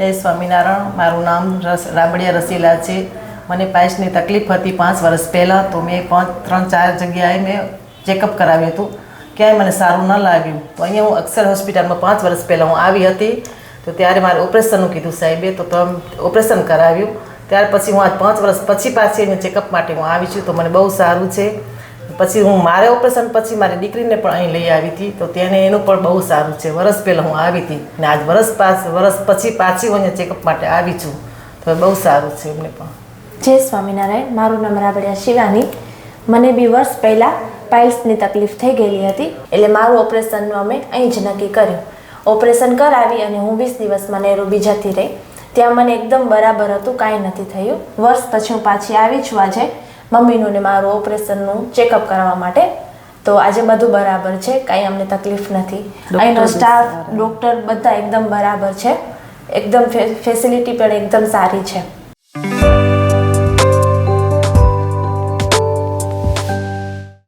જય સ્વામિનારાયણ, મારું નામ રસ, રાબડિયા રસીલા છે. મને પાયસની તકલીફ હતી પાંચ વર્ષ પહેલાં, તો મેં પાંચ, ત્રણ, ચાર જગ્યાએ મેં ચેકઅપ કરાવ્યું હતું. ક્યાંય મને સારું ન લાગ્યું. તો અહીંયા હું અક્ષર હોસ્પિટલમાં પાંચ વર્ષ પહેલાં હું આવી હતી. તો ત્યારે મારે ઓપરેશનનું કીધું સાહેબે તો ઓપરેશન કરાવ્યું. ત્યાર પછી હું આજ પાંચ વર્ષ પછી પાછી એને ચેકઅપ માટે હું આવી છું. તો મને બહુ સારું છે. પછી હું મારે ઓપરેશન, પછી મારી દીકરીને પણ અહીં લઈ આવી હતી. તો તેને એનું પણ બહુ સારું છે. વરસ પહેલાં હું આવી હતી ને આજ વરસ પાસ વરસ પછી પાછી હું અહીંયા ચેકઅપ માટે આવી છું. તો બહુ સારું છે એમને પણ. જય સ્વામિનારાયણ. મારું નામ રાબડિયા શિવાની. મને બી વર્ષ પહેલાં પાઇલ્સની તકલીફ થઈ ગયેલી હતી. એટલે મારું ઓપરેશનનું અમે અહીં જ નક્કી કર્યું. ઓપરેશન કરાવી અને હું વીસ દિવસમાં નેરો બીજાથી રહી. ત્યાં મને એકદમ બરાબર હતું, કાંઈ નથી થયું. વર્ષ પછી હું પાછી આવી છું આજે. મમ્મીનું ને મારું ઓપરેશનનું ચેકઅપ કરાવવા માટે. તો આજે બધું બરાબર છે કાંઈ અમને તકલીફ નથી. અહીંનો સ્ટાફ ડૉક્ટર બધા એકદમ બરાબર છે. એકદમ ફેસિલિટી પણ એકદમ સારી છે.